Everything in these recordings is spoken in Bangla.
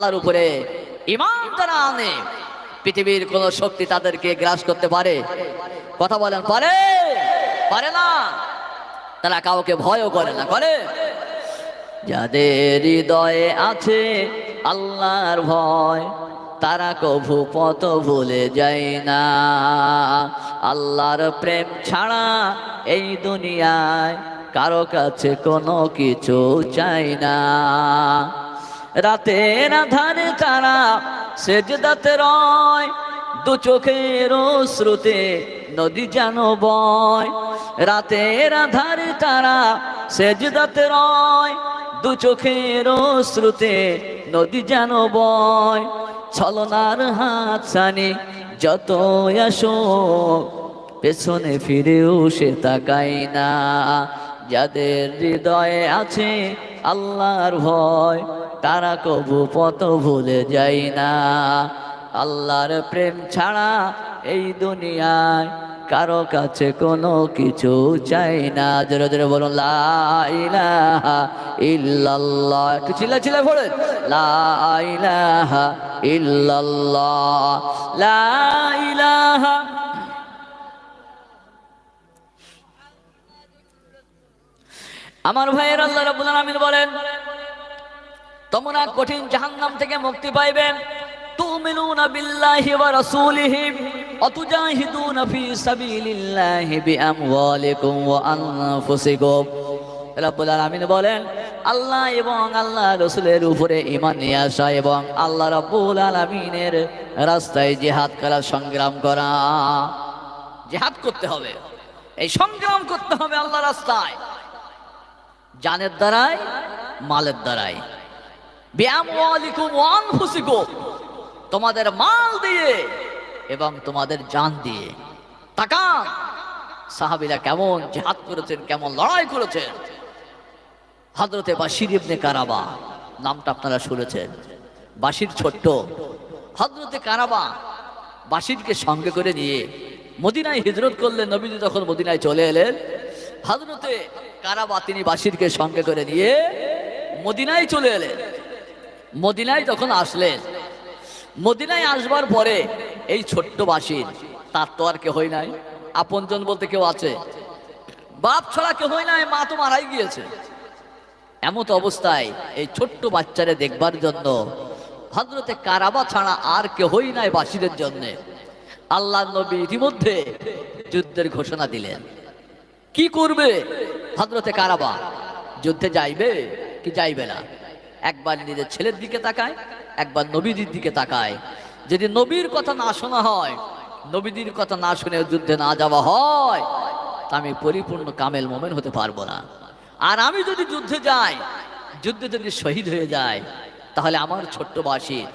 আল্লাহর উপরে ইমান তারা আনে। পৃথিবীর কোন শক্তি তাদেরকে গ্রাস করতে পারে। কথা বলেন, পারে? পারে না। তারা কাউকে ভয়ও করে না, করে? যাদের হৃদয়ে আছে আল্লাহর ভয়, তারা কভু পথ ভুলে যায় না। আল্লাহর প্রেম ছাড়া এই দুনিয়ায় কারও কাছে কোনো কিছু চাই না। রাতের আধারে তারা সেজদাতে রয়, দু চোখের শ্রুতে নদী যেন বয়। রাতের আধারে তারা সেজদাতে রয়, দু চোখের শ্রুতে নদী যেন বয়। ছলনার হাত সানি যত আসো পেছনে ফিরেও সে তাকাই না। যাদের হৃদয়ে আছে আল্লাহর ভয় তারা কবু পথ ভুলে যায় না। আল্লাহর প্রেম ছাড়া এই দুনিয়ায় কারও কাছে কোনো কিছু চাই না। জোরে জোরে বলুন, লা ইলাহা ইল্লাল্লাহ। একটু চিল্লা চিল্লা পড়েন। লা ইলাহা ইল্লাল্লাহ। লা ইলাহা আমার ভাইয়ের আল্লাহ রাব্বুল আলামিন বলেন তোমরা কঠিন জাহান্নাম থেকে মুক্তি পাইবেন তুমিনুনা বিল্লাহি ওয়া রাসূলিহি, অতুজাহিদুনা ফি সাবিলিল্লাহি বিআমওয়ালিকুম ওয়া আনফুসিকুম। বলেন, আল্লাহ এবং আল্লাহ রসুলের উপরে ঈমান নিয়ে আসা এবং আল্লাহ রাব্বুল আলামিনের রাস্তায় জিহাদ করা সংগ্রাম করা। জিহাদ করতে হবে। এই সংগ্রাম করতে হবে আল্লাহ রাস্তায়। জানের দ্বারাই মালের দ্বারাই তোমাদের মাল দিয়ে এবং তোমাদের জান দিয়ে। তাকান। সাহাবিরা কেমন জিহাদ করেছেন, কেমন লড়াই করেছেন। হযরতে বাশির ইবনে কারাবা, নামটা আপনারা শুনেছেন। বাশির ছোট্ট। হযরতে কারাবা বাসিরকে সঙ্গে করে নিয়ে মদিনায় হিজরত করলেন। নবীজি যখন মদিনায় চলে এলেন, হযরতে কারাবা তিনি বাসিরকে সঙ্গে করে নিয়ে মদিনায় চলে এলেন। মদিনায় যখন আসলেন মদিনায় আসবার পরে এই ছোট্ট বাসির তার তো আর কেহই নাই। আপনজন বলতে কেউ আছে, বাপ ছাড়া কেহই নাই, মা তো মারাই গিয়েছে। এমত অবস্থায় এই ছোট্ট বাচ্চারে দেখবার জন্য হজরতে কারাবা ছাড়া আর কেহই নাই বাসিরের জন্য। আল্লাহ নবী ইতিমধ্যে যুদ্ধের ঘোষণা দিলেন। কি করবে হজরতে কারাবা? যুদ্ধে যাইবে কি যাইবে না? একবার নিজের ছেলের দিকে তাকায়, একবার নবীদের দিকে তাকায়। যদি নবীর কথা না শোনা হয় নবীদের কথা না শুনে যুদ্ধে না যাওয়া হয়, তা আমি পরিপূর্ণ কামেল মোমেন হতে পারব না। আর আমি যদি যুদ্ধে যাই, যুদ্ধে যদি শহীদ হয়ে যায় তাহলে আমার ছোট্ট বাসির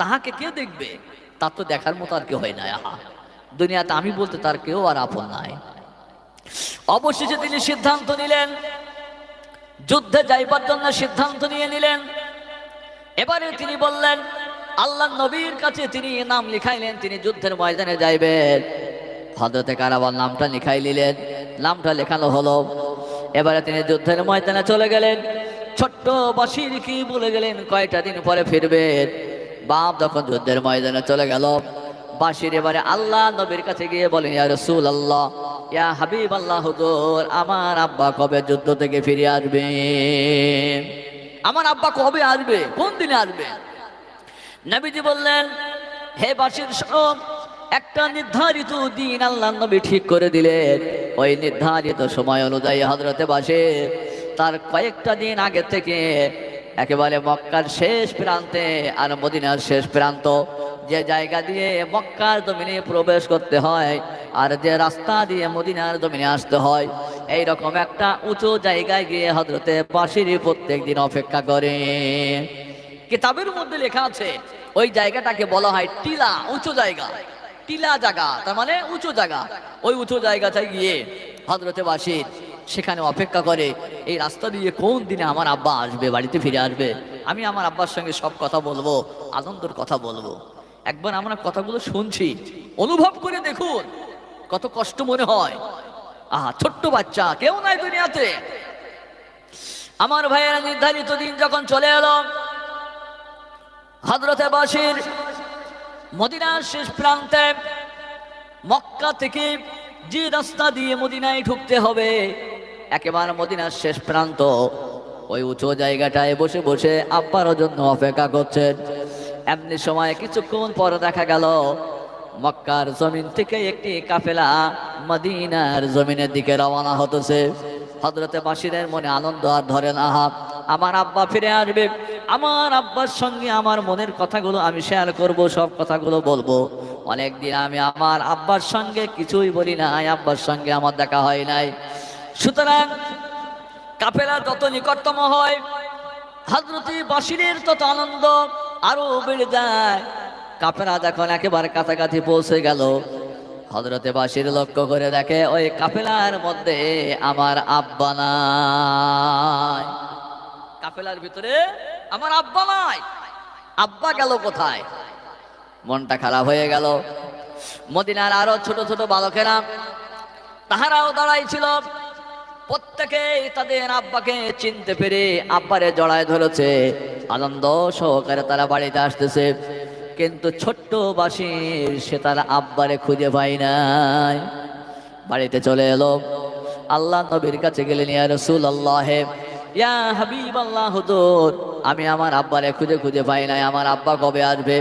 তাহাকে কে দেখবে? তার তো দেখার মতো আর কেউ হয় না আহা। দুনিয়াতে আমি বলতে তার কেউ আর আপন নাই। অবশেষে তিনি সিদ্ধান্ত নিলেন যুদ্ধে যাইবার জন্য সিদ্ধান্ত নিয়ে নিলেন। এবারে তিনি বললেন, আল্লাহ নবীর কাছে তিনি নাম লিখাইলেন, তিনি যুদ্ধের ময়দানে যাইবেন। হজরতে কারাবার নামটা লিখাই নিলেন, নামটা লেখানো হলো। এবারে তিনি যুদ্ধের ময়দানে চলে গেলেন। ছোট্ট বাসির কি বলে গেলেন, কয়টা দিন পরে ফিরবেন। বাপ যখন যুদ্ধের ময়দানে চলে গেল বাসির এবারে আল্লাহ নবীর কাছে গিয়ে বলেন ইয়া রসুল আল্লাহ ইয়া হাবিব আল্লাহ হুজুর, আমার আব্বা কবে যুদ্ধ থেকে ফিরে আসবে? আমার আব্বা কবে আসবে? কোন দিনে আসবে? নবীজি বললেন, হে বাসির শোন একটা নির্ধারিত দিন আল্লাহ নবী ঠিক করে দিলেন। ওই নির্ধারিত সময় অনুযায়ী হজরতে বাসে তার কয়েকটা দিন আগে থেকে একেবারে মক্কার শেষ প্রান্তে আর মদিনার শেষ প্রান্ত যে জায়গা দিয়ে মক্কার জমিনে প্রবেশ করতে হয় আর যে রাস্তা দিয়ে মদিনার জমিনে আসতে হয় এই রকম একটা উঁচু জায়গায় গিয়ে হজরতে বাসিরই প্রত্যেক দিন অপেক্ষা করে। কিতাবের মধ্যে লেখা আছে, ওই জায়গাটাকে বলা হয় টিলা, উঁচু জায়গা। টিলা জায়গা, তার মানে উঁচু জায়গা। ওই উঁচু জায়গাটায় গিয়ে হজরতে বাসির সেখানে অপেক্ষা করে, এই রাস্তা দিয়ে কোন দিনে আমার আব্বা আসবে, বাড়িতে ফিরে আসবে? আমি আমার আব্বার সঙ্গে সব কথা বলব, আনন্দর কথা বলব। একবার আমরা কথাগুলো শুনছি, অনুভব করে দেখুন কত কষ্ট মনে হয়। আহা, ছোট্ট বাচ্চা, কেউ নাই দুনিয়াতে। আমার ভাইয়েরা নির্ধারিত দিন যখন চলে এলো হজরতে বাসির মদিনার শেষ প্রান্তে মক্কা থেকে যে রাস্তা দিয়ে মদিনায় ঢুকতে হবে, একেবারে মদিনার শেষ প্রান্ত। ওই উঁচু জায়গাটায় বসে বসে আব্বারও জন্য অপেক্ষা করছেন। এমনি সময় কিছুক্ষণ পরে দেখা গেল, মক্কার জমিন থেকে একটি কাফেলা মদিনার জমিনের দিকে রওনা হতেছে। হজরতে বাসিরের মনে আনন্দ আর ধরে হাত আমার আব্বা ফিরে আসবে। আমার আব্বার সঙ্গে আমার মনের কথাগুলো আমি শেয়ার করব, সব কথাগুলো বলব। অনেকদিন আমি আমার আব্বার সঙ্গে কিছুই বলি নাই, আব্বার সঙ্গে আমার দেখা হয় নাই। সুতরাং কাফেলা যত নিকটতম হয় হজরতি বাসিরের তত আনন্দ। আরও বেড়ে যায়। কাফেরা যখন একেবারে কাছাকাছি পৌঁছে গেল হজরতে বাসির লক্ষ্য করে দেখে, ওই কাপেলার মধ্যে আমার আব্বা নাই। কাফেলার ভিতরে, আমার আব্বা নাই। আব্বা গেল কোথায়? মনটা খারাপ হয়ে গেল। মদিনার আরও ছোট ছোট বালকেরা তাহারাও দাঁড়াই ছিল প্রত্যেকে তাদের আব্বাকে চিনতে পেরে আব্বারে জড়ায় ধরেছে। আনন্দ সহকারে তারা বাড়িতে আসতেছে। কিন্তু ছোট্ট বাসির সে তার আব্বারে খুঁজে পায় নাই। বাড়িতে চলে এলো। আল্লাহ নবীর কাছে গেলেন, ইয়া রসুল আল্লাহে ইয়া হাবিব আল্লাহ হুজুর, আমি আমার আব্বারে খুঁজে খুঁজে পাই নাই। আমার আব্বা কবে আসবে?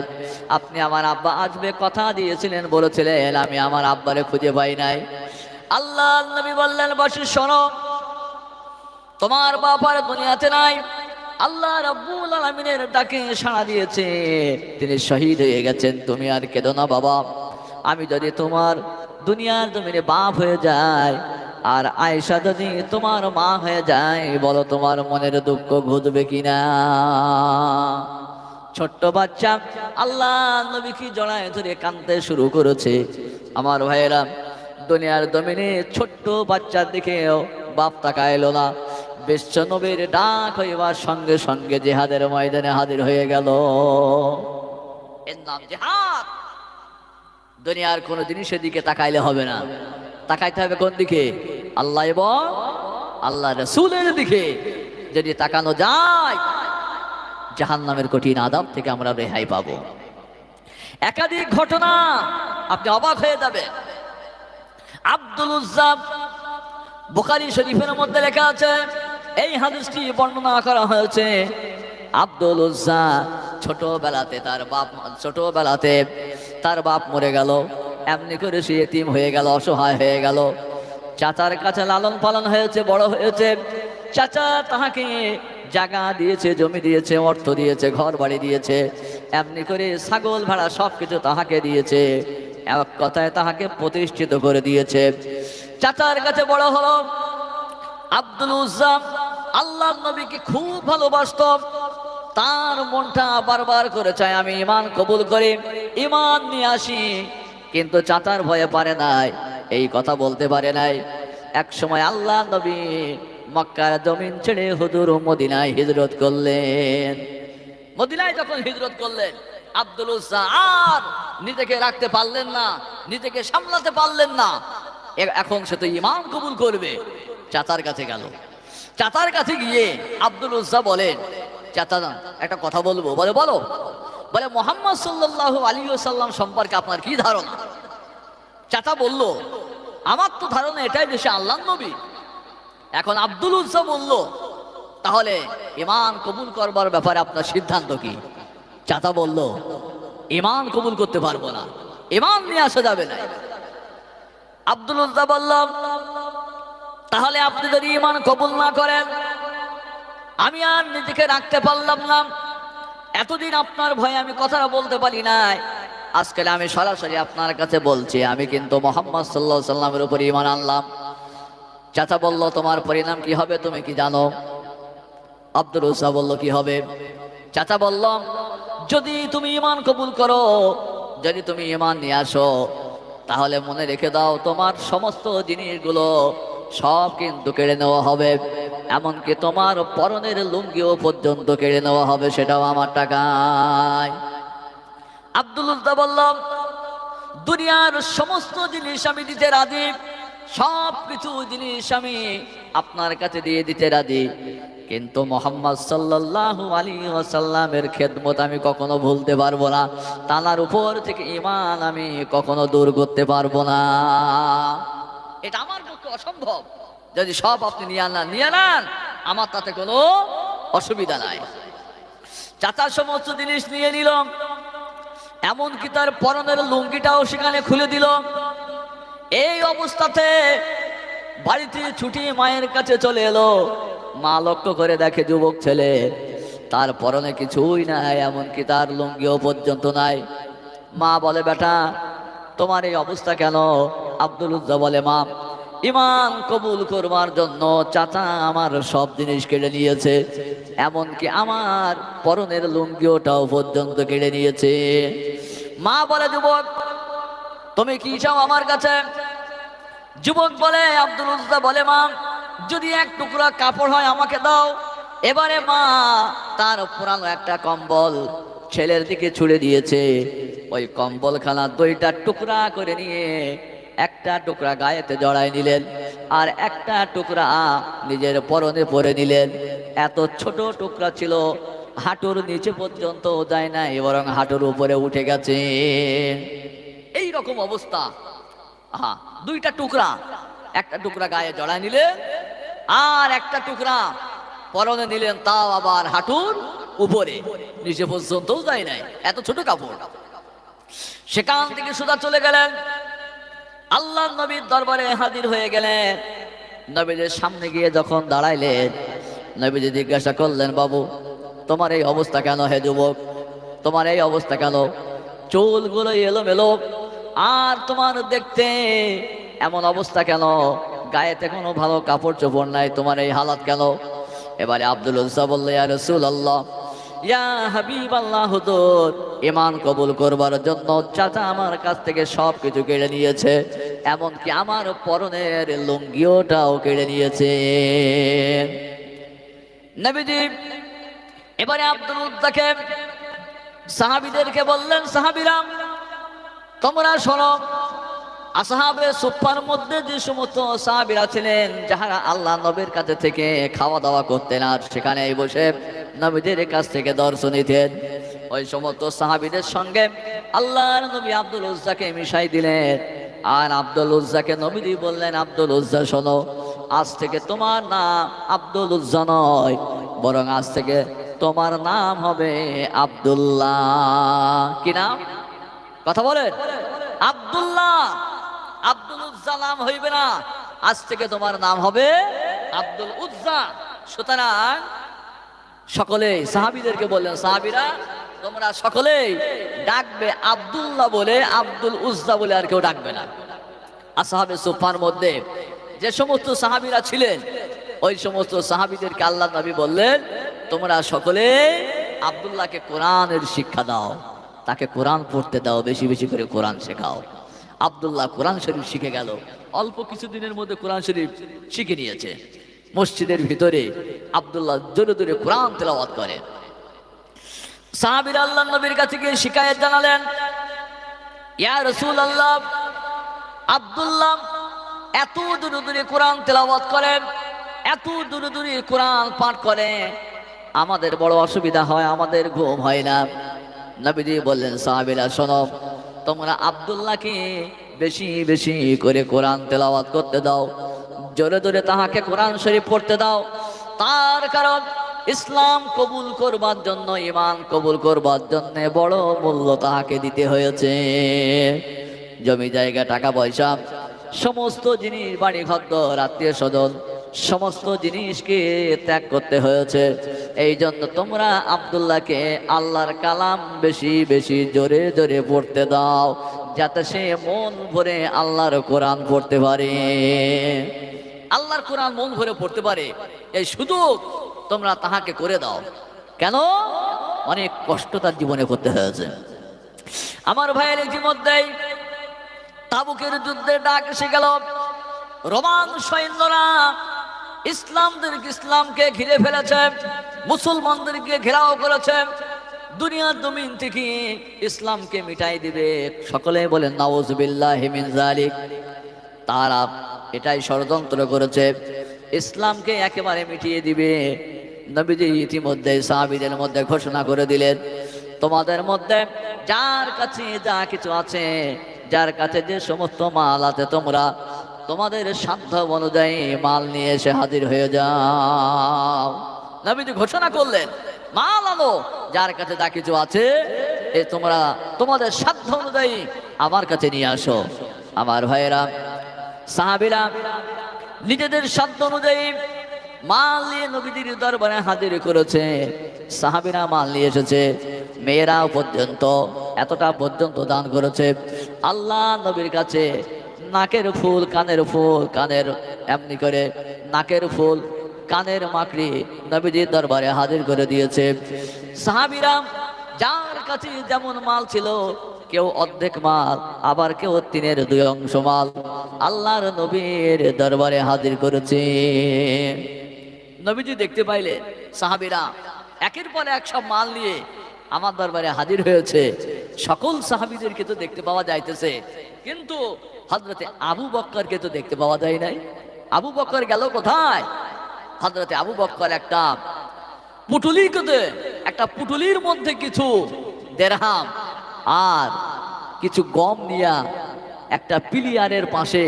আপনি আমার আব্বা আসবে কথা দিয়েছিলেন, বলেছিলেন, আমি আমার আব্বারে খুঁজে পাই নাই। আল্লাহ নবী বললেন, বসে শোনো, তোমার বাবার দুনিয়াতে নাই। আল্লাহ রাব্বুল আলামিনের ডাকে সাড়া দিয়েছে, তিনি শহীদ হয়ে গেছেন, তুমি আর কেঁদো না বাবা। আমি যদি তোমার দুনিয়ার জমিনে বাপ হয়ে যায় আর আয়েশা যদি তোমার মা হয়ে যায়, বলো তোমার মনের দুঃখ ঘুরবে কিনা? ছোট্ট বাচ্চা, আল্লাহ নবী কি জড়ায় ধরে কাঁদতে শুরু করেছে। আমার ভাইয়েরা দুনিয়ার দমিনে ছোট্ট বাচ্চার দিকেও বাপ তাকা এলো না। বিশ্ব নবীর ডাক হইবার সঙ্গে সঙ্গে জেহাদের ময়দানে হাজির হয়ে গেল। এর নাম জেহাদ। দুনিয়ার কোন জিনিসের দিকে তাকাইলে হবে না। তাকাইতে হবে কোন দিকে? আল্লাহ এবং আল্লাহ রসুলের দিকে। যদি তাকানো যায় জাহান নামের কঠিন আদাব থেকে আমরা রেহাই পাবো। একাধিক ঘটনা আপনি অবাক হয়ে যাবেন। আব্দুল উজ্জাব বুখারী শরীফের মধ্যে লেখা আছে, এই হাদিসটি বর্ণনা করা হয়েছে, আব্দুল উজ্জা ছোটবেলাতে তার বাপ ছোটবেলাতে তার বাপ মরে গেল, এমনি করে সে এতিম হয়ে গেল, অসহায় হয়ে গেল। চাচার কাছে লালন পালন হয়েছে, বড় হয়েছে। চাচা তাহাকে জায়গা দিয়েছে, জমি দিয়েছে, অর্থ দিয়েছে ঘর বাড়ি দিয়েছে, এমনি করে ছাগল ভাড়া সব কিছু তাহাকে দিয়েছে। এক কথায় তাহাকে প্রতিষ্ঠিত করে দিয়েছে। চাচার কাছে বড় হলো, আব্দুল আল্লাহ নবীকে খুব ভালোবাসত। তার মনটা বারবার করে চায়, আমি ইমান কবুল করি ইমান নিয়ে আসি। কিন্তু চাচার ভয়ে পারে নাই, এই কথা বলতে পারে নাই। এক সময় আল্লাহ নবী মক্কার জমিন ছেড়ে হুজুর মদিনায় হিজরত করলেন। মদিনায় যখন হিজরত করলেন আব্দুল আর নিজেকে রাখতে পারলেন না, নিজেকে সামলাতে পারলেন না। এখন সে তো ইমান কবুল করবে। চাচার কাছে গেল। চাচার কাছে গিয়ে আব্দুল উজ্জা বলেন, চাচা, একটা কথা বলব, বলে বলো। বলে, মোহাম্মদ সাল্লাল্লাহু আলী সাল্লাম সম্পর্কে আপনার কি ধারণা? চাচা বলল, আমার তো ধারণা এটাই যে আল্লাহ নবী। এখন আব্দুল উজ্জা বলল, তাহলে ইমান কবুল করবার ব্যাপারে আপনার সিদ্ধান্ত কি? চাচা বলল ইমান কবুল করতে পারব না ইমান নিয়ে আসা যাবে না। আব্দুল উজ্জা বললাম, তাহলে আপনি যদি ইমান কবুল না করেন, আমি আর নিজেকে রাখতে পারলাম না। এতদিন আপনার ভয়ে আমি কথাটা বলতে পারি নাই। আজকে আমি সরাসরি আপনার কাছে বলছি, আমি কিন্তু মোহাম্মদ সাল্লাহ সাল্লামের উপর ইমান আনলাম। চাচা বলল, তোমার পরিণাম কি হবে তুমি কি জানো? আব্দুল উসা বলল, কি হবে? চাচা বলল যদি তুমি ইমান কবুল করো, যদি তুমি ইমান নিয়ে আসো, তাহলে মনে রেখে দাও তোমার সমস্ত জিনিসগুলো সব কিন্তু কেড়ে নেওয়া হবে। এমনকি তোমার পরনের লুঙ্গিও পর্যন্ত কেড়ে নেওয়া হবে, সেটাও আমার টাকায়। আব্দুল বললাম, দুনিয়ার সমস্ত জিনিস আমি দিতে রাজি সব কিছু জিনিস আমি আপনার কাছে দিয়ে দিতে রাজি। কিন্তু মোহাম্মদ সাল্লাল্লাহু আলী ওয়াসাল্লামের খেদমত আমি কখনো ভুলতে পারব না। তানার উপর থেকে ইমান আমি কখনো দূর করতে পারব না। এটা আমার পক্ষে অসম্ভব। যদি সব আপনি নিয়ে আনান নিয়ে আনান আমার তাতে কোনো অসুবিধা নাই। চাচার সমস্ত জিনিস নিয়ে নিলাম এমনকি তার পরনের লুঙ্গিটাও সেখানে খুলে দিল। এই অবস্থাতে বাড়িতে ছুটি মায়ের কাছে চলে এলো। মা লক্ষ্য করে দেখে যুবক ছেলে, তার পরনে কিছুই নাই, এমনকি তার লুঙ্গিও পর্যন্ত নাই। মা বলে, বেটা, তোমার এই অবস্থা কেন? আব্দুল উজ্জা বলে, মা, ইমান কবুল করবার জন্য চাচা আমার সব জিনিস কেড়ে নিয়েছে, এমনকি আমার পরনের লুঙ্গিওটাও পর্যন্ত কেড়ে নিয়েছে। মা বলে, যুবক, তুমি কি চাও আমার কাছে? যুবক বলে, আব্দুল বলে, মা, যদি এক টুকরা কাপড় হয় আমাকে দাও। এবারে মা, তার পুরানো একটা কম্বল ছেলের দিকে ছুড়ে দিয়েছে। ওই কম্বলখানা দুইটা টুকরা করে নিয়ে একটা টুকরা গায়েতে জড়াই নিলেন আর একটা টুকরা নিজের পরনে পরে নিলেন। এত ছোট টুকরা ছিল, হাঁটুর নিচে পর্যন্ত যায় না বরং হাঁটুর উপরে উঠে গেছে। এই রকম অবস্থা। হ্যাঁ দুইটা টুকরা। একটা টুকরা গায়ে জড়ায় নিলেন আর একটা টুকরা পরনে নিলেন, তাও আবার হাঁটুর উপরে। নিচে পর্যন্তও যায় নাই, এত ছোট কাপড়। সেখান থেকে সুদা চলে গেলেন। আল্লাহ নবীর দরবারে হাজির হয়ে গেলেন। নবীদের সামনে গিয়ে যখন দাঁড়াইলেন, নবীজি জিজ্ঞাসা করলেন, বাবু, তোমার এই অবস্থা কেন হে যুবক? তোমার এই অবস্থা কেন? চুলগুলো এলোমেলো আর তোমার দেখতে এমন অবস্থা কেন? গায়েতে কোনো ভালো কাপড় চোপড় নাই, তোমার এই হালাত কেন? এবারে আব্দুল উজ্জা বললে, ইয়া রসুল আল্লাহ ইয়া হাবিব আল্লাহ হুজুর ইমান কবুল করবার জন্য চাচা আমার কাছ থেকে সব কিছু কেড়ে নিয়েছে, এমনকি আমার পরনের লুঙ্গিওটাও কেড়ে নিয়েছে। নবীজি, এবারে আব্দুল উদ্দাকে সাহাবিদেরকে বললেন সাহাবিরাম তোমরা শোনো, আসাহাবে সুফার মধ্যে যে সমস্ত সাহাবিরা ছিলেন, যাহারা আল্লাহ নবীর কাছে থেকে খাওয়া দাওয়া করতেন আর সেখানে বসে নবীদের কাছ থেকে দর্শন নিতেন। ওই সমস্ত সাহাবিদের সঙ্গে আল্লাহর নবী আব্দুল উজ্জাকে মিশাই দিলেন। আর আব্দুল উজ্জাকে নবীদি বললেন, আব্দুল উজ্জা, শোনো, আজ থেকে তোমার নাম আব্দুল উজ্জা নয়, বরং আজ থেকে তোমার নাম হবে আব্দুল্লাহ। কি নাম? কথা বলেন? আব্দুল্লাহ আব্দুল উজ্জা নাম হইবে না। আজ থেকে তোমার নাম হবে আব্দুল উজ্জা সুতরাং সকলেই সাহাবিদেরকে বললেন, সাহাবিরা, তোমরা সকলেই ডাকবে আব্দুল্লাহ বলে আব্দুল উজ্জা বলে আর কেউ ডাকবে না। আসাহাবে সুফার মধ্যে যে সমস্ত সাহাবিরা ছিলেন, ওই সমস্ত সাহাবিদেরকে আল্লাহ নবী বললেন, তোমরা সকলে আব্দুল্লাহকে কোরআনের শিক্ষা দাও। তাকে কোরআন পড়তে দাও, বেশি বেশি করে কোরআন শেখাও। আব্দুল্লাহ কোরআন শরীফ শিখে গেল। অল্প কিছুদিনের মধ্যে কোরআন শরীফ শিখে নিয়েছে। মসজিদের ভিতরে আব্দুল্লাহ জোরে জোরে কোরআন তেলাওয়াত করে। সাহাবির আল্লাহ নবীর কাছে গিয়ে শিকায়ত জানালেন, ইয়া রসুল আল্লাহ আব্দুল্লাহ, এত দূরে দূরে কোরআন তেলাওয়াত করেন, এত দূরে দূরে কোরআন পাঠ করে আমাদের বড় অসুবিধা হয়, আমাদের ঘুম হয় না। নবীজি বললেন, সাহাবিরা, শোনো, তোমরা আব্দুল্লাহকে বেশি বেশি করে কোরআন তেলাওয়াত করতে দাও, জোরে জোরে তাহাকে কোরআন শরীফ পড়তে দাও। তার কারণ, ইসলাম কবুল করবার জন্য ইমান কবুল করবার জন্য বড় মূল্য তাহাকে দিতে হয়েছে। জমি জায়গা, টাকা পয়সা, সমস্ত জিনিস বাড়ি ঘর আত্মীয় স্বজন সমস্ত জিনিসকে ত্যাগ করতে হয়েছে। এই জন্য তোমরা আব্দুল্লাহকে আল্লাহর কালাম বেশি বেশি জোরে জোরে পড়তে দাও, যাতে সে মন ভরে আল্লাহর কোরআন পড়তে পারে। আল্লাহর কোরআন মন ভরে পড়তে পারে, এই সুযোগ তোমরা তাহাকে করে দাও। কেন? অনেক কষ্ট তার জীবনে করতে হয়েছে। আমার ভাইয়ের ইতিমধ্যেই তাবুকের যুদ্ধের ডাক এসে গেল। রোমান সৈন্যরা ইসলামদেরকে ইসলামকে ঘিরে ফেলেছে, মুসলমানদেরকে ঘেরাও করেছে, দুনিয়ার জমিন থেকে ইসলামকে মিটাই দিবে। সকলে বলেন নওয়াজবিল্লাহ হিমিন জালিক তারা এটাই ষড়যন্ত্র করেছে। ইসলামকে একেবারে মিটিয়ে দিবে। নবীজি ইতিমধ্যে সাহাবিদের মধ্যে ঘোষণা করে দিলেন, তোমাদের মধ্যে যার কাছে যা কিছু আছে, যার কাছে যে সমস্ত মাল আছে তোমরা তোমাদের সাধ্য অনুযায়ী মাল নিয়ে এসে হাজির হয়ে যাও। নবীজি ঘোষণা করলেন, মাল আনো, যার কাছে যা কিছু আছে, এ তোমরা তোমাদের সাধ্য অনুযায়ী আমার কাছে নিয়ে আসো। আমার ভাইয়েরা, সাহাবিরা নিজেদের সাধ্য অনুযায়ী মাল নিয়ে নবীজির দরবারে হাজির করেছে। সাহাবিরা মাল নিয়ে এসেছে। মেয়েরা পর্যন্ত, এতটা পর্যন্ত দান করেছে। আল্লাহ নবীর কাছে নাকের ফুল, কানের ফুল, কানের এমনি করে নাকের ফুল, কানের মাকড়ি নবীজির দরবারে হাজির করে দিয়েছে। সাহাবিরা, যার কাছে যেমন মাল ছিল, কেউ অর্ধেক মাল, আবার কেউ তিনের দুই অংশ মাল আল্লাহর নবীর দরবারে হাজির করেছে। নবীজি দেখতে পাইলে, সাহাবিরা একের পর এক সব মাল নিয়ে আমার দরবারে হাজির হয়েছে। সকল সাহাবিদেরকে তো দেখতে পাওয়া যাইতেছে। কিন্তু হজরতে আবু বক্করকে তো দেখতে পাওয়া যায় নাই। আবু বক্কর গেল কোথায়? হজরতে আবু বক্কর একটা পুটুলি কোতে একটা পুটুলির মধ্যে কিছু দেড়হাম আর কিছু গম নিয়া একটা পিলিয়ারের পাশে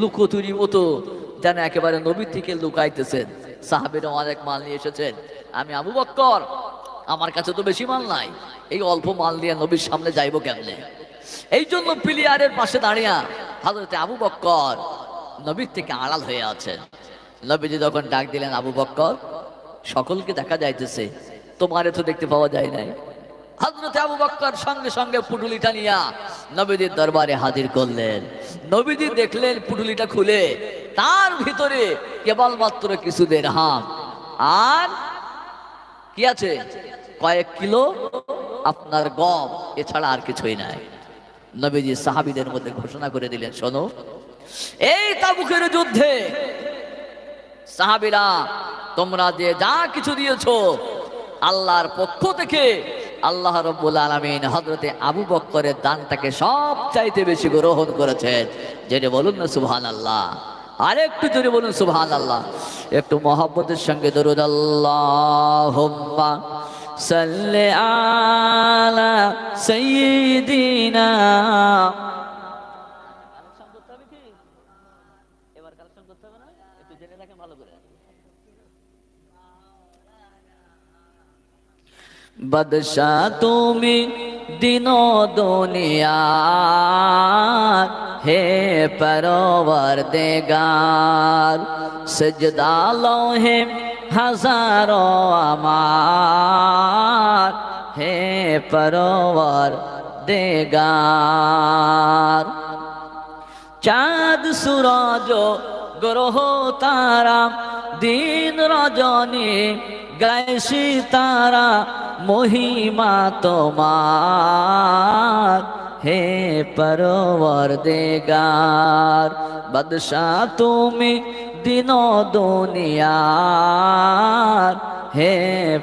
লুকোতুরি মতো যেন একেবারে নবীর থেকে লুকাইতেছেন। সাহাবেরা অনেক মাল নিয়ে এসেছেন। আমি আবু বক্কর, আমার কাছে তো বেশি মাল নাই। এই অল্প মাল নিয়ে নবীর সামনে যাইবো কেমনে? এই জন্য পিলিয়ারের পাশে দাঁড়িয়া হাজরতে আবু বক্কর নবীর থেকে আড়াল হয়ে আছেন নবীজি যখন ডাক দিলেন, আবু বক্কর, সকলকে দেখা যাইতেছে, তোমারে তো দেখতে পাওয়া যায় নাই। হজরতে আবু বক্কর সঙ্গে সঙ্গে পুটুলিটা নিয়া নবীদের দরবারে হাজির করলেন। নবীজি দেখলেন পুটুলিটা খুলে, তার ভিতরে কেবলমাত্র কিছু দেড়হাম। আর কি আছে? কয়েক কিলো আপনার গম, এছাড়া আর কিছুই নাই। নবীজি সাহাবিদের মধ্যে ঘোষণা করে দিলেন, শোনো, এই তাবুকের যুদ্ধে সাহাবিরা, তোমরা যে যা কিছু দিয়েছ, আল্লাহর পক্ষ থেকে আল্লাহ রব্বুল আলমিন হজরতে আবু বক্করের দানটাকে সব চাইতে বেশি গ্রহণ করেছেন। যেটা বলুন না সুবহান আল্লাহ আরেকটু জোরে বলুন সুবহান আল্লাহ একটু মহব্বতের সঙ্গে দরুদ আল্লাহ সাল্লে আলা সাইয়্যিদিনা। এবার কালেকশন করতে হবে না? একটু জেনে রাখেন ভালো করে। বদশা তুমি দিন দুনিয়া হে পরবর দেগার সজদা হে হাজারো আমার হে পরবর দেগার। চাঁদ, সুরজ, গ্রহ, তারা, দিন রজনী গাইছি তারা, মহিমা তোমার। হে পরবর দেগার বদশা তুমি দিন দুনিয়ার হে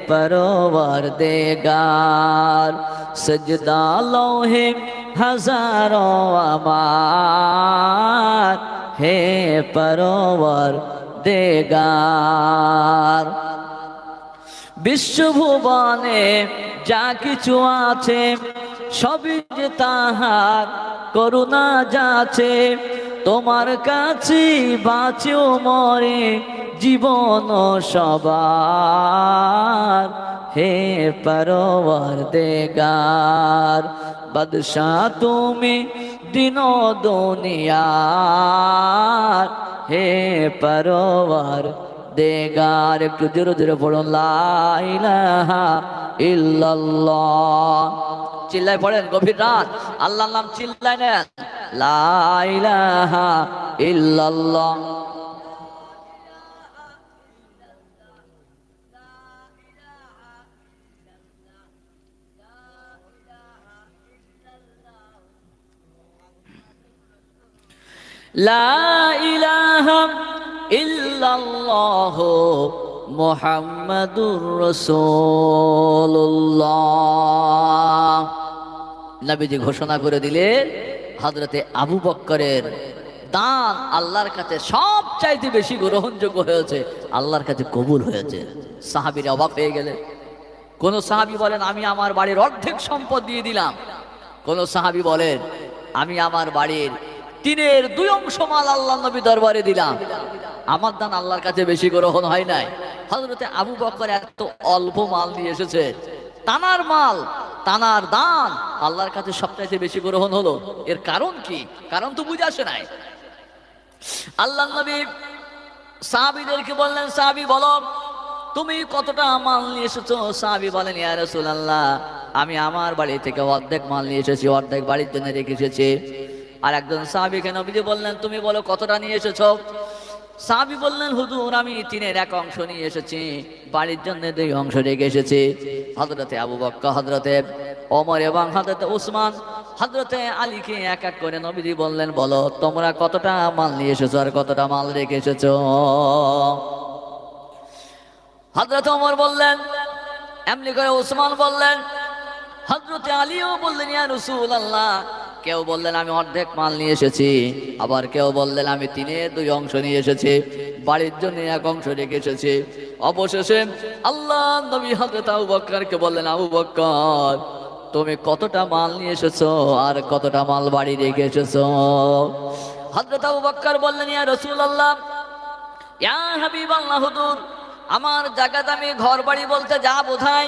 পরবর দেগার সজদা লোহে হাজারো আমার হে পরবর দেগার বিশ্বভুবনে যা কিছু আছে, সবই যে তাহার করুণা যাচ্ছে। তোমার কাছে বাঁচেও মরে জীবন সবার। হে পরবর দেগার বাদশাহ তুমি দিন দুনিয়ার। হে পরবর দেগার একটু জোরে জোরে পড়ুন লাইলাহা ইল্লাল্লাহ। চিল্লায় পড়েন, গভীর রাত। আল্লাহর নাম চিল্লায় নেন। লাইলাহা ইল্লাল্লাহ। লা ইলাহা ইল্লাল্লাহ মুহাম্মাদুর রাসূলুল্লাহ। নবীজি ঘোষণা করে দিলে, হযরতে আবু বক্করের দান আল্লাহর কাছে সব চাইতে বেশি গ্রহণযোগ্য হয়েছে, আল্লাহর কাছে কবুল হয়েছে। সাহাবিরা অবাক হয়ে গেলে। কোন সাহাবি বলেন, আমি আমার বাড়ির অর্ধেক সম্পদ দিয়ে দিলাম। কোন সাহাবি বলেন, আমি আমার বাড়ির তিনের দুই অংশ মাল আল্লাহ নবী দরবারে দিলাম। আমার দান আল্লাহর কাছে বেশি গ্রহণ হয় নাই। হজরতে আবু বকর এত অল্প মাল নিয়ে এসেছে। তানার মাল, তানার দান আল্লাহর কাছে সবচাইতে বেশি গ্রহণ হলো। এর কারণ কি? কারণ তো বুঝে আসে নাই। আল্লাহ নবী সাহাবিদেরকে বললেন, সাহাবি, বলো, তুমি কতটা মাল নিয়ে এসেছ? সাহাবি বলেন, ইয়া রাসূলুল্লাহ, আমি আমার বাড়ি থেকে অর্ধেক মাল নিয়ে এসেছি, অর্ধেক বাড়ির জন্য রেখে এসেছি। আর একজন সাহাবিকে নবীজি বললেন, তুমি বলো কতটা নিয়ে এসেছ? সাহাবি বললেন হুদুর আমি তিনের এক অংশ নিয়ে এসেছি, বাড়ির জন্য দুই অংশ রেখে এসেছি। হজরতে আবু বক্কা হজরতে অমর এবং হজরতে উসমান হজরতে আলীকে এক এক করে নবীজি বললেন, বলো, তোমরা কতটা মাল নিয়ে এসেছ আর কতটা মাল রেখে এসেছ? হজরত অমর বললেন, এমনি করে উসমান বললেন হজরতে আলীও বললেন, ইয়া রসুল আল্লাহ কেউ বললেন, আমি অর্ধেক মাল নিয়ে এসেছি। আবার কেউ বললেন, আমি তিনের দুই অংশ নিয়ে এসেছি। বাড়ির জন্য এক অংশ রেখে এসেছি। অবশেষে আল্লাহ নবী হজরত আবু বক্করকে বললেন, আবু বক্কর তুমি কতটা মাল নিয়ে এসেছ আর কতটা মাল বাড়ি রেখে এসেছ? হজরত আবু বক্কর বললেন, ইয়া রসুল আল্লাহ ইয়া হাবিব আল্লাহ হুজুর, আমার জায়গাতে আমি ঘর বাড়ি বলতে যা বোঝাই,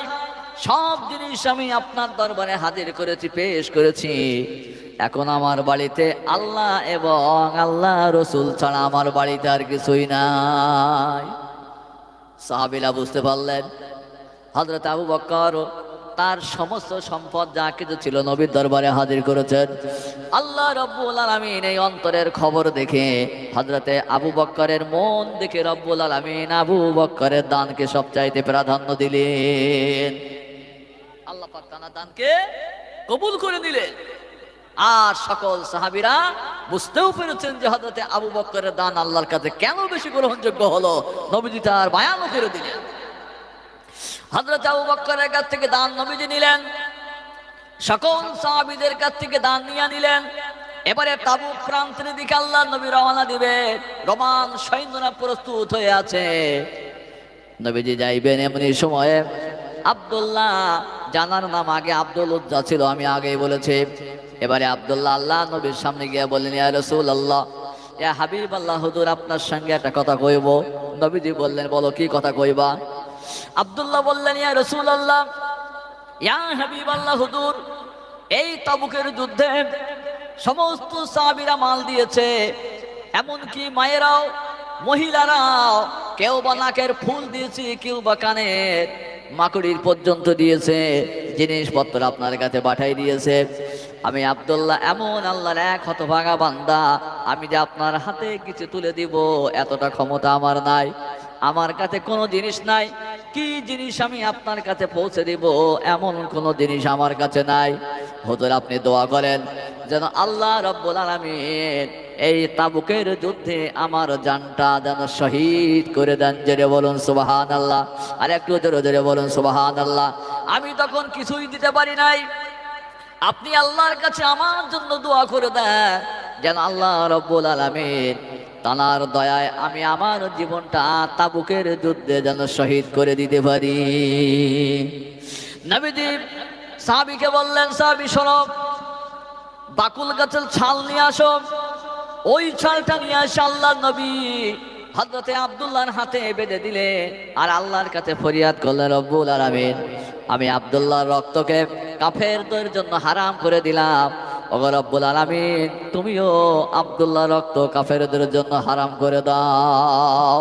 সব জিনিস আমি আপনার দরবারে হাজির করেছি, পেশ করেছি। এখন আমার বাড়িতে আল্লাহ এবং আল্লাহ রসুল ছাড়া আমার বাড়িতে আর কিছুই নাই। সাহাবিলা বুঝতে পারলেন হজরত আবু বক্কর তার সমস্ত সম্পদ যা কিছু ছিল নবীর দরবারে হাজির করেছেন। আল্লাহ রব্বুল আলমিন এই অন্তরের খবর দেখে হজরতে আবু বক্করের মন দেখে রব্বুল আলমিন আবু বক্করের দানকে সবচাইতে প্রাধান্য দিলেন। আল্লাহ পাক দানকে কবুল করে দিলেন আর সকল সাহাবিরা বুঝতেও পেরেছেন যে হজরতে আবু বক্করের দান আল্লাহর কাছে কেন বেশি গ্রহণযোগ্য হলো? নবীজি তার বায়ানও করে দিলেন। হজরত আবু বক্করের কাছ থেকে দান নবীজি নিলেন। সকল সাহাবিদের কাছ থেকে দান নিয়ে নিলেন। এবারে তাবু প্রান্তের দিকে আল্লাহ নবী রওনা দিবে। রোমান সৈন্যরা প্রস্তুত হয়ে আছে। নবীজি যাইবেন এমনি সময়ে। আব্দুল্লাহ, জানার নাম আগে আব্দুল উজ্জা ছিল, আমি আগেই বলেছি। এবারে আব্দুল্লাহ আল্লাহ নবীর সামনে গিয়ে বললেন, ইয়া রসুল আল্লাহ ইয়া হাবিব আল্লাহ, হুজুর আপনার সঙ্গে একটা কথা কইব। নবীজি বললেন, বলো, কি কথা কইবা? আব্দুল্লাহ বললেন, ইয়া রসুল আল্লাহ ইয়া হাবিব আল্লাহ, হুজুর, এই তাবুকের যুদ্ধে সমস্ত সাহাবীরা মাল দিয়েছে, এমনকি মায়েরাও, মহিলারাও, কেউ বা নাকের ফুল দিয়েছে, কেউ বা কানের মাকুড়ির পর্যন্ত দিয়েছে, জিনিসপত্র আপনার কাছে পাঠাই দিয়েছে। আমি আবদুল্লাহ, এমন আল্লাহর এক হতভাগা বান্দা, আমি যে আপনার হাতে কিছু তুলে দিব, এতটা ক্ষমতা আমার নাই, আমার কাছে কোনো জিনিস নাই, কি জিনিস আমি আপনার কাছে পৌঁছে দিব, এমন কোনো জিনিস আমার কাছে নাই। হুজুর, আপনি দোয়া করেন যেন আল্লাহ রব্বুল আলামিন এই তাবুকের যুদ্ধে আমার জানটা যেন শহীদ করে দেন। জেরে বলুন সুবাহান আল্লাহ আর একটু জোরে জোরে বলুন সুবাহান আল্লাহ আমি তখন কিছুই দিতে পারি নাই। আপনি আল্লাহর কাছে আমার জন্য দোয়া করে দেন। যেন আল্লাহ রব্বুল আলামিন তানার দয়ায় আমি আমার জীবনটা তাবুকের যুদ্ধে যেন শহীদ করে দিতে পারি। নবীজি সাহাবিকে বললেন, সাহাবি সরব বাকুল গাছের ছাল নিয়ে আসো। ওই ছালটা নিয়ে আসে আল্লাহ নবী হজরতে আবদুল্লাহর হাতে বেঁধে দিলে আর আল্লাহর কাছে ফরিয়াদ করলেন রব্বুল আলামিন। আমি আবদুল্লাহর রক্তকে কাফেরদের জন্য হারাম করে দিলাম। ওগো রব্বুল আলামিন, তুমিও আবদুল্লাহ রক্ত কাফেরদের জন্য হারাম করে দাও।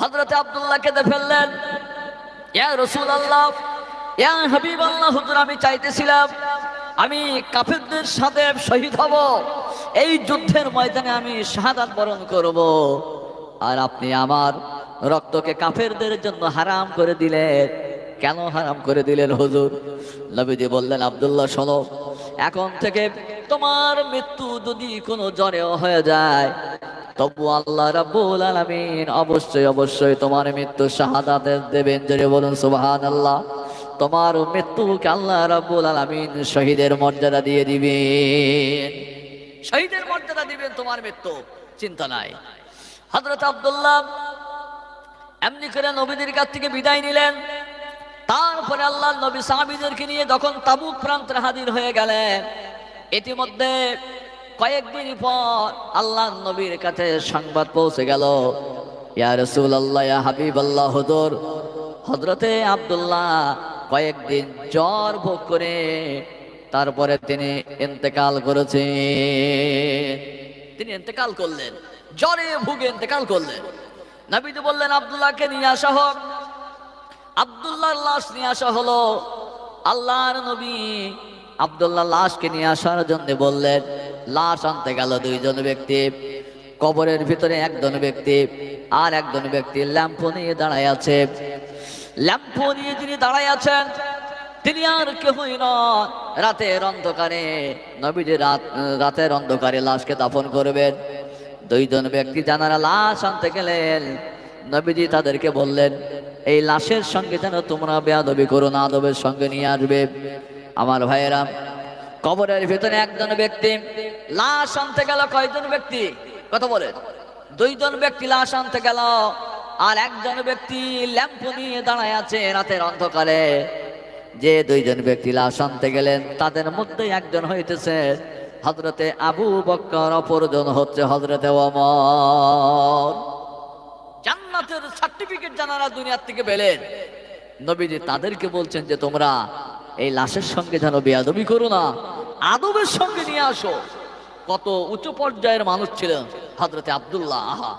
হজরতে আবদুল্লাহ কেঁদে ফেললেন। রসুল আল্লাহ আমি চাইতেছিলাম আমি কাফেরদের সাথে শহীদ হব। এই যুদ্ধের ময়দানে আমি শাহাদাত বরণ করব। আর আপনি আমার রক্তকে কাফেরদের জন্য হারাম করে দিলেন। কেন হারাম করে দিলেন হুজুর? নবীজি বললেন, আব্দুল্লাহ, শোনো, এখন থেকে তোমার মৃত্যু যদি কোনো জ্বরেও হয়ে যায়, তবু আল্লাহ রাব্বুল আলামিন অবশ্যই অবশ্যই তোমার মৃত্যু শাহাদাতে দেবেন। জোরে বলুন, সুবহানাল্লাহ। তোমার মৃত্যুকে আল্লাহ রাব্বুল আলামিন শহীদের মর্যাদা দিয়ে দিবেন। শহীদের মর্যাদা দিবেন তোমার মৃত্যু, চিন্তা নাই। হজরত আব্দুল্লাহ এমনি করে নবীদের কাছ থেকে বিদায় নিলেন। তারপরে আল্লাহ নবী সাহাবিদেরকে নিয়ে যখন তাবুক প্রান্তে হাজির হয়ে গেলেন, ইতিমধ্যে কয়েকদিন পর আল্লাহ নবীর কাছে সংবাদ পৌঁছে গেল। ইয়া রসুল আল্লাহ হাবিব কয়েকদিন জ্বর ভোগ করে তারপরে তিনি ইন্তেকাল করেছেন। তিনি ইন্তেকাল করলেন, জ্বরে ভুগে ইন্তেকাল করলেন। নবীজি বললেন, আব্দুল্লাহকে নিয়ে আসা হোক। আব্দুল্লাহর লাশ নিয়ে আসা হলো। আল্লাহর নবী আব্দুল্লাহ লাশকে নিয়ে আসার জন্য বললেন, লাশ আনতে গেল দুইজন ব্যক্তি। কবরের ভিতরে একজন ব্যক্তি আর একজন ব্যক্তি ল্যাম্প নিয়ে দাঁড়ায় আছে। ল্যাম্প নিয়ে যিনি দাঁড়ায় আছেন, তিনি আর কেহই নন রাতের অন্ধকারে, নবীজি রাত, রাতের অন্ধকারে লাশকে দাফন করবেন। দুইজন ব্যক্তি জানারা লাশ আনতে গেলেন। নবীজি তাদেরকে বললেন, এই লাশের সঙ্গে যেন তোমরা বেয়াদবি করো না, আদবের সঙ্গে নিয়ে আসবে। আমার ভাইয়েরা, কবরের ভেতরে একজন ব্যক্তি লাশ আনতে গেল, কয়জন ব্যক্তি? কথা বলে? দুইজন ব্যক্তি লাশ আনতে গেল, আর একজন ব্যক্তি ল্যাম্প নিয়ে দাঁড়ায় আছে রাতের অন্ধকারে। যে দুইজন ব্যক্তি লাশ আনতে গেলেন, তাদের মধ্যে একজন হইতেছে হজরতে আবু বক্কর, অপরজন হচ্ছে হজরতে অমর জান্নাতের সার্টিফিকেট জানারা দুনিয়ার থেকে পেলেন। নবীজি তাদেরকে বলছেন যে, তোমরা এই লাশের সঙ্গে যেন বেয়াদবি করো না, আদবের সঙ্গে নিয়ে আসো। কত উচ্চ পর্যায়ের মানুষ ছিলেন হজরতে আব্দুল্লাহ। আহা,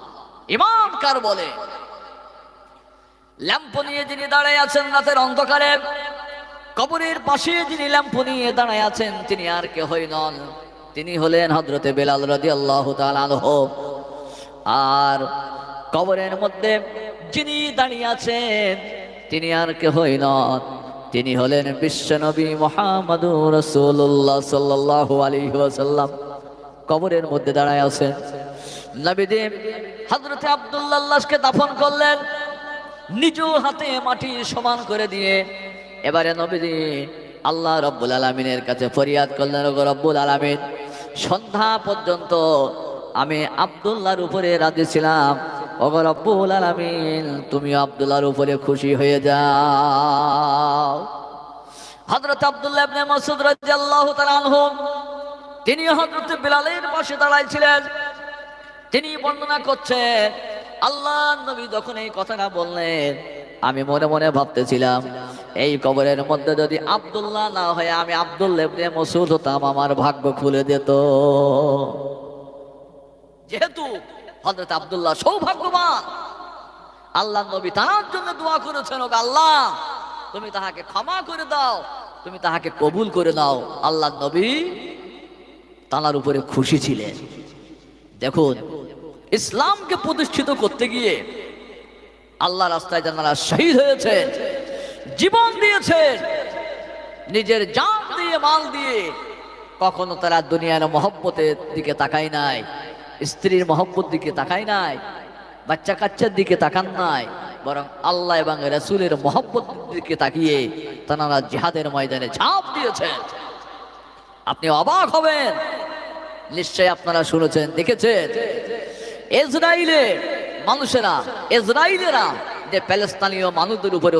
ইমাম কার বলে? ল্যাম্প নিয়ে যিনি দাঁড়ায় আছেন রাতের অন্ধকারে, কবরের পাশে যিনি ল্যাম্প নিয়ে দাঁড়ায় আছেন, তিনি আর কে হই নন। তিনি হলেন হজরতে বেলাল রদি আল্লাহ আর কবরের মধ্যে যিনি দাঁড়িয়ে আছেন, তিনি আর কে হই নন। তিনি হলেন বিশ্বনবী মোহাম্মদ রসুল্লাহ সাল্লাহ আলী ওয়াসাল্লাম। কবরের মধ্যে দাঁড়ায় আছেন। দাফন করলেন, নিজ হাতে মাটি সমান করে দিয়ে। এবারে আল্লাহ কাছে ফরিয়াদ করলেন সন্ধ্যা পর্যন্ত আমি আবদুল্লাহর উপরে রাজি ছিলাম। ওগো রব্বুল আলমিন, তুমি আবদুল্লাহর উপরে খুশি হয়ে যাও। হজরত আবদুল্লাহ মাসুদ আনহু, তিনি হজরত বিলালের পাশে দাঁড়াইছিলেন। তিনি বর্ণনা করছেন আল্লাহ নবী যখন এই কথাটা বললেন, আমি মনে মনে ভাবতেছিলাম, এই কবরের মধ্যে যদি আব্দুল্লাহ না হয়, আমি আব্দুল্লাহ ইবনে মসুদ হতাম, আমার ভাগ্য খুলে দিত। যেহেতু হযরত আবদুল্লাহ সৌভাগ্যবান। আল্লাহ নবী তার জন্য দোয়া করেছেন, ওগো আল্লাহ, তুমি তাহাকে ক্ষমা করে দাও, তুমি তাহাকে কবুল করে দাও আল্লাহ নবী তানার উপরে খুশি ছিলেন। দেখুন, ইসলামকে প্রতিষ্ঠিত করতে গিয়ে আল্লাহ রাস্তায় জানারা শহীদ হয়েছেন, জীবন দিয়েছেন, নিজের জান দিয়ে, মাল দিয়ে, কখনো তারা দুনিয়ার মহব্বতের দিকে তাকায় নাই। স্ত্রীর মহব্বত দিকে তাকায় নাই, বাচ্চা কাচ্চার দিকে তাকান নাই, বরং আল্লাহ এবং রসুলের মহব্বত দিকে তাকিয়ে তারা জিহাদের ময়দানে ঝাঁপ দিয়েছেন। আপনি অবাক হবেন। নিশ্চয় আপনারা শুনেছেন, দেখেছেন। ইসরায়েলে মানুষেরা ইসরায়েলেরা যে প্যালেস্তানীয় মানুষদের উপরে